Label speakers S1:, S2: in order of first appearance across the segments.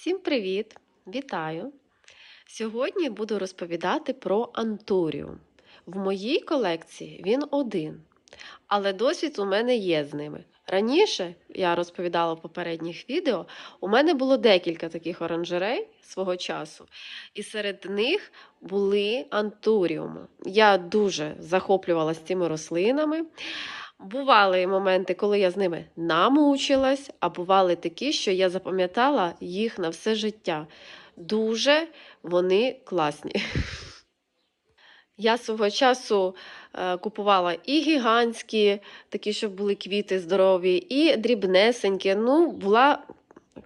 S1: Всім привіт! Вітаю! Сьогодні буду розповідати про антуріум. В моїй колекції він один, але досвід у мене є з ними. Раніше, я розповідала в попередніх відео, у мене було декілька таких оранжерей свого часу, і серед них були антуріуми. Я дуже захоплювалася цими рослинами. Бували моменти, коли я з ними намучилась, а бували такі, що я запам'ятала їх на все життя. Дуже вони класні. Я свого часу е, купувала і гігантські, такі, щоб були квіти здорові, і дрібнесенькі. Ну, була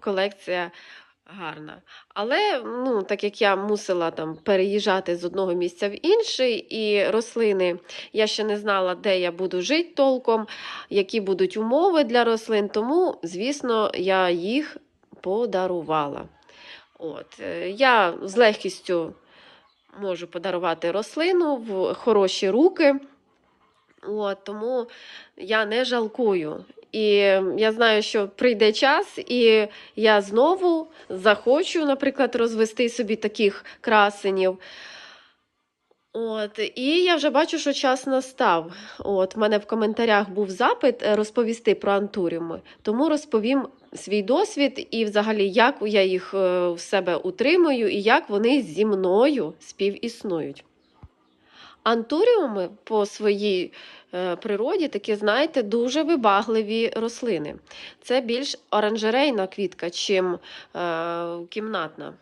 S1: колекція гарна. Але ну, так як я мусила там переїжджати з одного місця в інший, і рослини я ще не знала, де я буду жити толком, які будуть умови для рослин, тому, звісно, я їх подарувала. От. е, Я з легкістю можу подарувати рослину в хороші руки. От, тому я не жалкую. І я знаю, що прийде час, і я знову захочу, наприклад, розвести собі таких красенів. От, і я вже бачу, що час настав. От, в мене в коментарях був запит е, розповісти про антуріуми, тому розповім свій досвід і, взагалі, як я їх е, в себе утримую і як вони зі мною співіснують. Антуріуми по своїй е, природі такі, знаєте, дуже вибагливі рослини. Це більш оранжерейна квітка, чим е, кімнатна.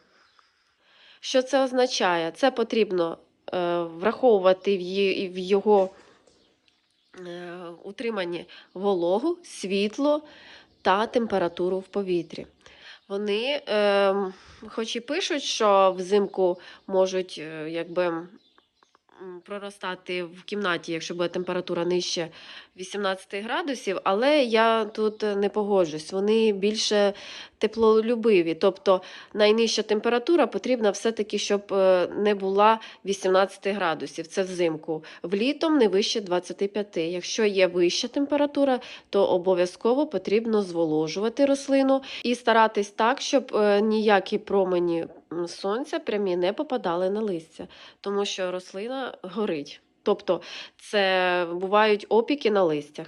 S1: Що це означає? Це потрібно е, враховувати в, його утриманні вологу, світло та температуру в повітрі. Вони, е, хоч і пишуть, що взимку можуть якби, проростати в кімнаті, якщо буде температура нижче 18 градусів, але я тут не погоджусь. Вони більше теплолюбиві. Тобто найнижча температура потрібна все-таки, щоб е, не була 18 градусів. Це взимку. Влітом не вище 25. Якщо є вища температура, то обов'язково потрібно зволожувати рослину і старатись так, щоб е, ніякі промені сонця прямі не попадали на листя, тому що рослина горить. Тобто це бувають опіки на листях.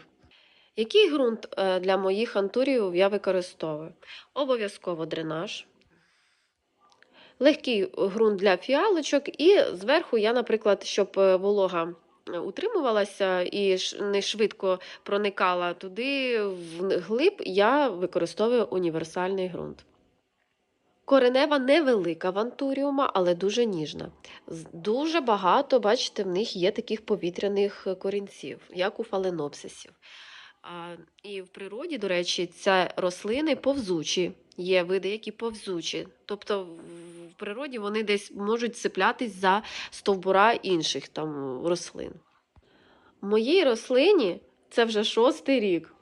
S1: Який ґрунт е, для моїх антуріїв я використовую? Обов'язково дренаж, легкий ґрунт для фіалочок, і зверху я, наприклад, щоб е, волога е, утримувалася і не швидко проникала туди вглиб, я використовую універсальний ґрунт. Коренева невелика в антуріума, але дуже ніжна. Дуже багато, бачите, в них є таких повітряних е, корінців, як у фаленопсисів. А, і в природі, до речі, ці рослини повзучі. Є види, які повзучі. Тобто в- природі вони десь можуть цеплятись за стовбура інших там рослин. Моїй рослині це вже шостий рік.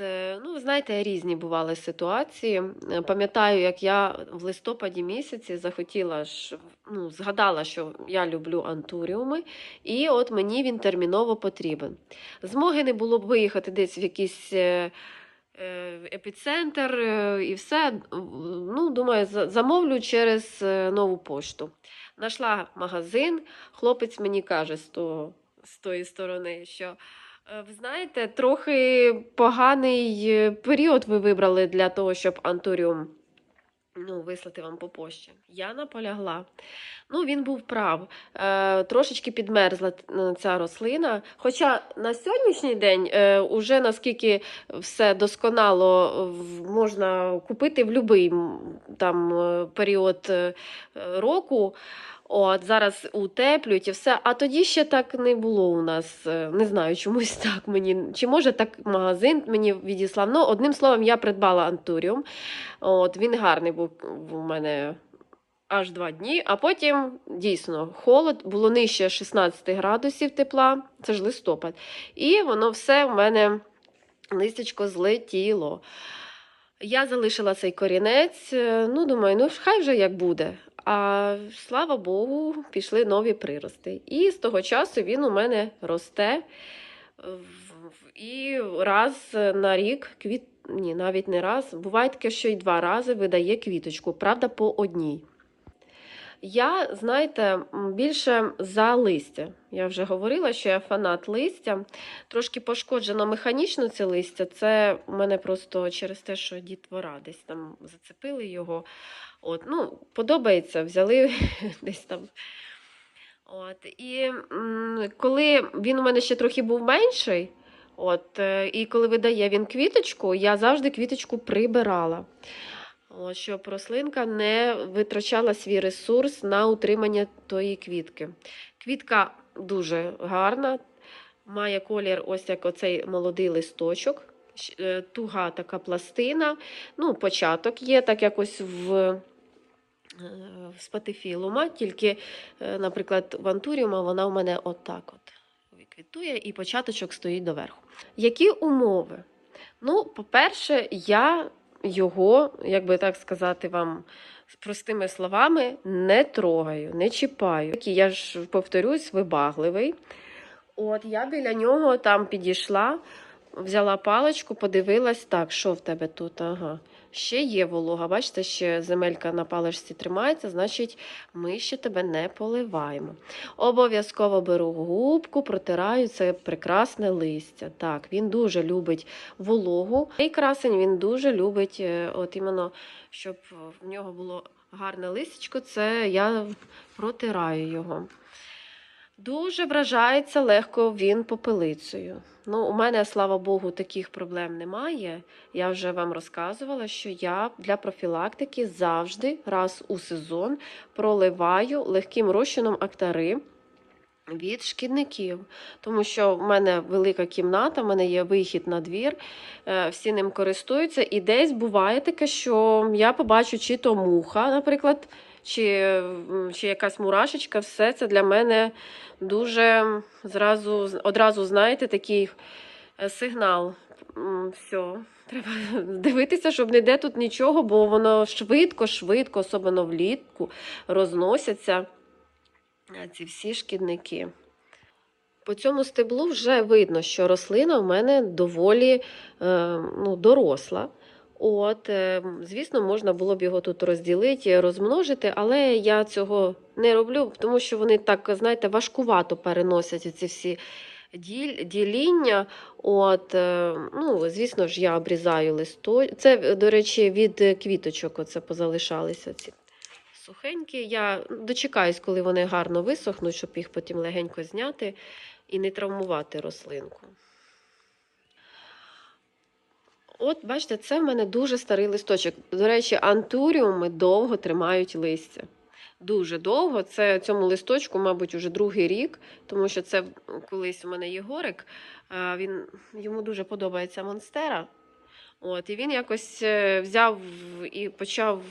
S1: Е, Ну, ви знаєте, різні бували ситуації. Е, Пам'ятаю, як я в листопаді місяці захотіла ж, ну, згадала, що я люблю антуріуми, і от мені він терміново потрібен. Змоги не було б виїхати десь в якийсь е, епіцентр і все. Ну, думаю, замовлю через нову пошту. Нашла магазин, хлопець мені каже з, того, з тої сторони, що. Е, Ви знаєте, трохи поганий е, період ви вибрали для того, щоб антуріум ну, вислати вам по пошті. Я наполягла. Ну, він був прав. Е, трошечки підмерзла е, ця рослина. Хоча на сьогоднішній день, е, уже наскільки все досконало можна купити в будь-який період року. От зараз утеплюють і все. А тоді ще так не було у нас. е, Не знаю, чомусь так мені. Чи може так магазин мені відіслав. Ну, одним словом, я придбала антуріум. От, він гарний був у мене аж два дні, а потім дійсно холод, було нижче 16 градусів тепла, це ж листопад. І воно все в мене листячко злетіло. Я залишила цей корінець, е, ну, думаю, ну хай вже як буде. А слава Богу, пішли нові прирости. І з того часу він у мене росте і раз на рік квіт, ні, навіть не раз. Буває таке, що й два рази видає квіточку, правда, по одній. Я, знаєте, більше за листя. Я вже говорила, що я фанат листя. Трошки пошкоджено механічно це листя. Це у мене просто через те, що дітвора десь там зацепили його. От, ну, подобається, взяли десь там. От, і коли він у мене ще трохи був менший, от, е, і коли видає він квіточку, я завжди квіточку прибирала. Щоб рослинка не витрачала свій ресурс на утримання тої квітки. Квітка дуже гарна, має колір ось як оцей молодий листочок, е, туга така пластина. Ну, початок є, так якось в, е, в спатифілума, тільки, е, наприклад, в антуріума вона у мене отак от квітує і початочок стоїть доверху. Які умови? Ну, по-перше, я його, як би так сказати вам простими словами, не трогаю, не чіпаю. Я ж повторюсь, вибагливий. От я біля нього там підійшла, взяла паличку, подивилась, так, що в тебе тут? Ага. Ще є волога, бачите, ще земелька на паличці тримається, значить, ми ще тебе не поливаємо. Обов'язково беру губку, протираю це прекрасне листя. Так, він дуже любить вологу. Цей красень він дуже любить, е, от іменно, щоб в нього було гарне листячко, це я протираю його. Дуже вражається легко він попелицею. Ну, у мене, слава Богу, таких проблем немає. Я вже вам розказувала, що я для профілактики завжди раз у сезон проливаю легким розчином актари від шкідників. Тому що в мене велика кімната, в мене є вихід на двір, е, всі ним користуються. І десь буває таке, що я побачу чи то муха, наприклад, чи, чи якась мурашечка, все це для мене дуже зразу, одразу, знаєте, такий е, сигнал. Все, треба дивитися, щоб не де тут нічого, бо воно швидко, швидко, особливо влітку, розносяться е, ці всі шкідники. По цьому стеблу вже видно, що рослина в мене доволі е, ну, доросла. От, е, звісно, можна було б його тут розділити, розмножити, але я цього не роблю, тому що вони так, знаєте, важкувато переносять ці всі діління. От, е, ну, звісно ж, я обрізаю листо. Це, до речі, від квіточок оце позалишалися ці сухенькі. Я дочекаюсь, коли вони гарно висохнуть, щоб їх потім легенько зняти і не травмувати рослинку. От, бачите, це в мене дуже старий листочок. До речі, антуріуми довго тримають листя. Дуже довго. Це цьому листочку, мабуть, уже другий рік, тому що це колись у мене Єгорик. Він, йому дуже подобається монстера. От, і він якось е, взяв і почав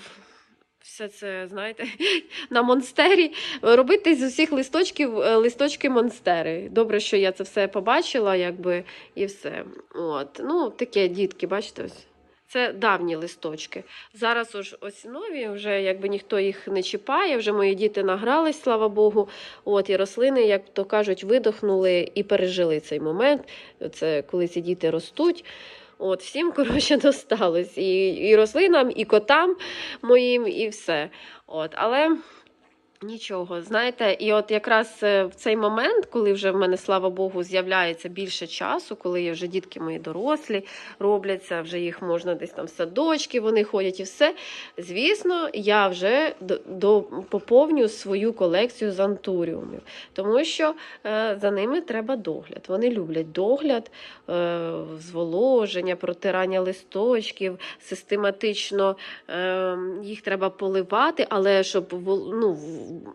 S1: все це, знаєте, на монстері робити з усіх листочків е, листочки монстери. Добре, що я це все побачила, якби, і все. От. Ну, таке дітки, бачите, ось. Це давні листочки. Зараз уж ось нові, вже якби ніхто їх не чіпає, вже мої діти награлись, слава Богу. От, і рослини, як то кажуть, видохнули і пережили цей момент. Це коли ці діти ростуть. От, всім, коротше, досталось. І, і рослинам, і котам моїм, і все. От, але нічого, знаєте, і от якраз е, в цей момент, коли вже в мене, слава Богу, з'являється більше часу, коли вже дітки мої дорослі робляться, вже їх можна десь там в садочки, вони ходять і все. Звісно, я вже до, до, поповню свою колекцію з антуріумів, тому що е, за ними треба догляд. Вони люблять догляд, е, зволоження, протирання листочків, систематично е, їх треба поливати, але щоб ну,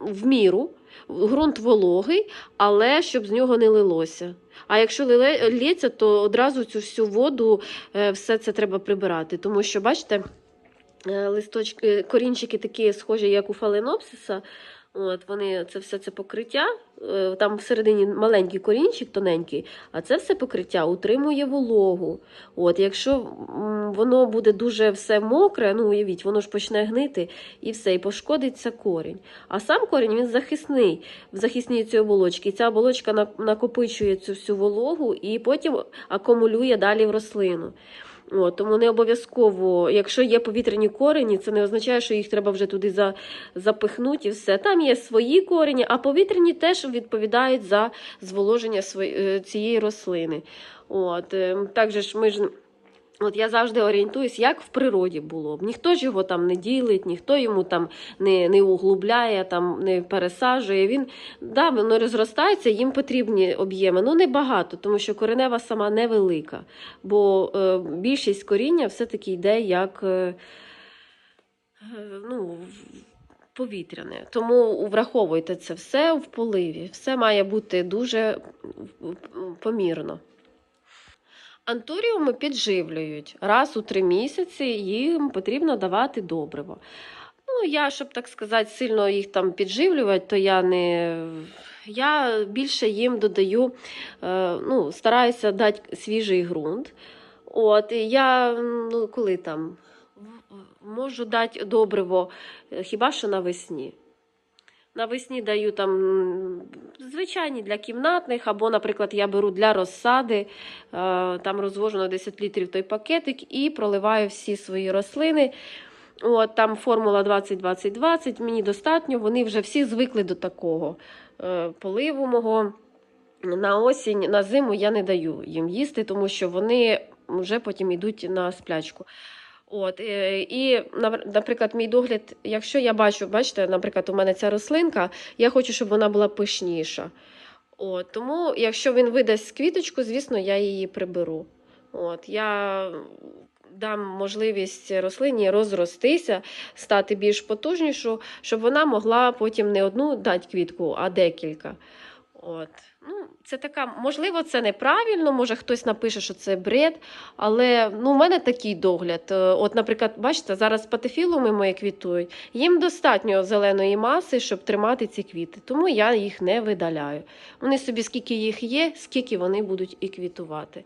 S1: в- міру. Ґрунт вологий, але щоб з нього не лилося. А якщо лється, то одразу цю всю воду е, все це треба прибирати. Тому що, бачите, е, листочки, корінчики такі схожі, як у фаленопсиса. От, вони це все це покриття. е, Там всередині маленький корінчик, тоненький, а це все покриття утримує вологу. От, якщо воно буде дуже все мокре, ну уявіть, воно ж почне гнити і все, і пошкодиться корінь. А сам корінь він захисний в захисній цій оболочці. І ця оболочка накопичує цю всю вологу і потім акумулює далі в рослину. От, тому не обов'язково, якщо є повітряні корені, це не означає, що їх треба вже туди за, запихнути і все. Там є свої корені, а повітряні теж відповідають за зволоження свої, е, цієї рослини. От, е, також ми ж. От я завжди орієнтуюсь, як в природі було. Ніхто ж його там не ділить, ніхто йому там не, не углубляє, там не пересаджує. Він да, воно розростається, їм потрібні об'єми. Ну небагато, тому що коренева сама невелика. Бо е, більшість коріння все-таки йде як е, е, ну, повітряне. Тому враховуйте це все в поливі. Все має бути дуже помірно. Антуріуми підживлюють. Раз у три місяці їм потрібно давати добриво. Ну, я, щоб так сказати, сильно їх там підживлювати, то я не. Я більше їм додаю, е, ну, стараюся дати свіжий ґрунт. От, і я, ну, коли там можу дати добриво е, хіба що навесні. Навесні даю там звичайні для кімнатних, або, наприклад, я беру для розсади, е, там розвожу на 10 літрів той пакетик і проливаю всі свої рослини. От, там формула 20-20-20, мені достатньо, вони вже всі звикли до такого е, поливу мого. На осінь, на зиму я не даю їм їсти, тому що вони вже потім йдуть на сплячку. От, е, і, наприклад, мій догляд, якщо я бачу, бачите, наприклад, у мене ця рослинка, я хочу, щоб вона була пишніша. От, тому, якщо він видасть квіточку, звісно, я її приберу. От, я дам можливість рослині розростися, стати більш потужнішу, щоб вона могла потім не одну дати квітку, а декілька. От. Ну, це така, можливо, це неправильно, може хтось напише, що це бред, але ну, у мене такий догляд. Е, От, наприклад, бачите, зараз патефілуми мої квітують. Їм достатньо зеленої маси, щоб тримати ці квіти, тому я їх не видаляю. Вони собі, скільки їх є, скільки вони будуть і квітувати.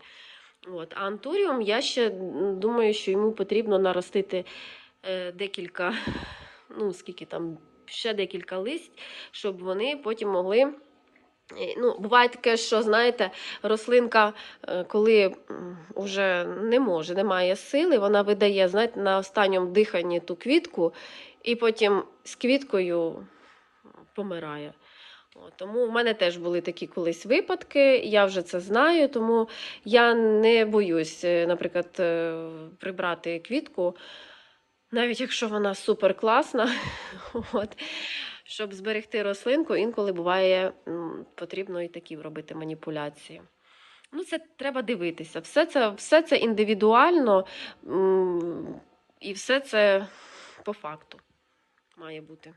S1: От. А антуріум я ще думаю, що йому потрібно наростити е, декілька, ну, скільки там, ще декілька листь, щоб вони потім могли. Ну, буває таке, що знаєте, рослинка, е, коли вже не може, немає сили, вона видає, знаєте, на останньому диханні ту квітку, і потім з квіткою помирає. Тому в мене теж були такі колись випадки, я вже це знаю, тому я не боюсь, е, наприклад, е, прибрати квітку, навіть якщо вона супер класна. Щоб зберегти рослинку, інколи буває потрібно і такі робити маніпуляції. Ну, це треба дивитися. Все це все це індивідуально і все це по факту має бути.